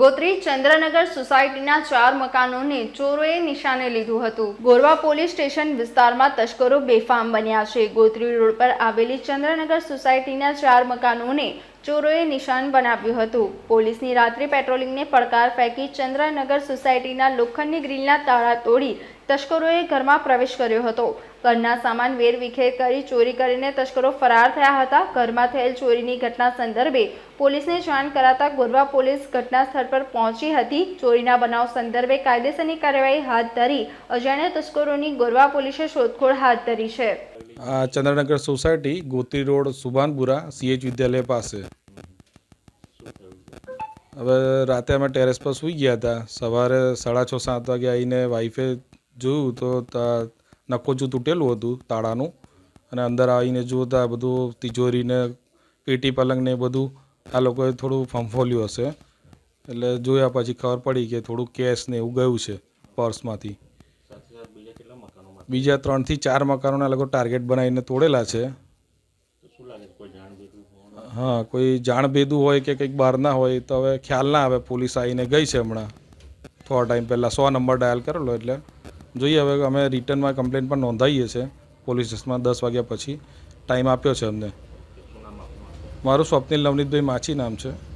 ગોત્રી ચંદ્રનગર સોસાયટીના ચાર મકાનોને ચોરોએ નિશાને લીધું હતું. ગોરવા પોલીસ સ્ટેશન વિસ્તારમાં તસ્કરો બેફામ બન્યા છે. ગોત્રી રોડ પર આવેલી ચંદ્રનગર સોસાયટીના ચાર મકાનોને ચોરોએ નિશાન બનાવ્યું હતું. પોલીસની રાત્રિ પેટ્રોલિંગને પડકાર ફેંકી ચંદ્રનગર સોસાયટીના લોખંડની ગ્રીલના તાળા તોડી તસ્કરોએ ઘરમાં પ્રવેશ કર્યો હતો. ઘરના સામાન વેરવિખેર કરી ચોરી કરીને તસ્કરો ફરાર થયા હતા. ઘરમાં થયેલ ચોરીની ઘટના સંદર્ભે પોલીસને જાણ કરાતા ગોરવા પોલીસ ઘટના સ્થળ પર પહોંચી હતી. ચોરીના બનાવ સંદર્ભે કાયદેસરની કાર્યવાહી હાથ ધરી અજાણ્યા તસ્કરોની ગોરવા પોલીસે શોધખોળ હાથ ધરી છે. Chandranagar society Gotri road Subhanpura C H Vidyalaya પાસે હવે રાતે અમે ટેરેસ પર સૂઈ ગયા હતા. સવારે સાડા છ, સાત વાગે આવીને વાઈફે જોયું તો નકોચું તૂટેલું હતું તાળાનું. અને અંદર આવીને જોતા બધું તિજોરીને, પેટી પલંગ ને બધું આ લોકોએ થોડું ફંફોલ્યું હશે. એટલે જોયા પછી ખબર પડી કે થોડું કેશ ને એવું ગયું છે પર્સમાંથી. બીજા ત્રણથી ચાર મકાનોના લોકો ટાર્ગેટ બનાવીને તોડેલા છે. હા, કોઈ જાણભેદું હોય કે કંઈક બહારના હોય તો હવે ખ્યાલ ના આવે. પોલીસ આવીને ગઈ છે હમણાં. થોડા ટાઈમ પહેલાં સો નંબર ડાયલ કરેલો એટલે. જોઈએ હવે, અમે રિટર્નમાં કમ્પ્લેન પણ નોંધાવીએ છીએ પોલીસ સ્ટેશનમાં દસ વાગ્યા પછી. ટાઈમ આપ્યો છે અમને. મારું સ્વપ્નિલ નવનીતભાઈ માછી નામ છે.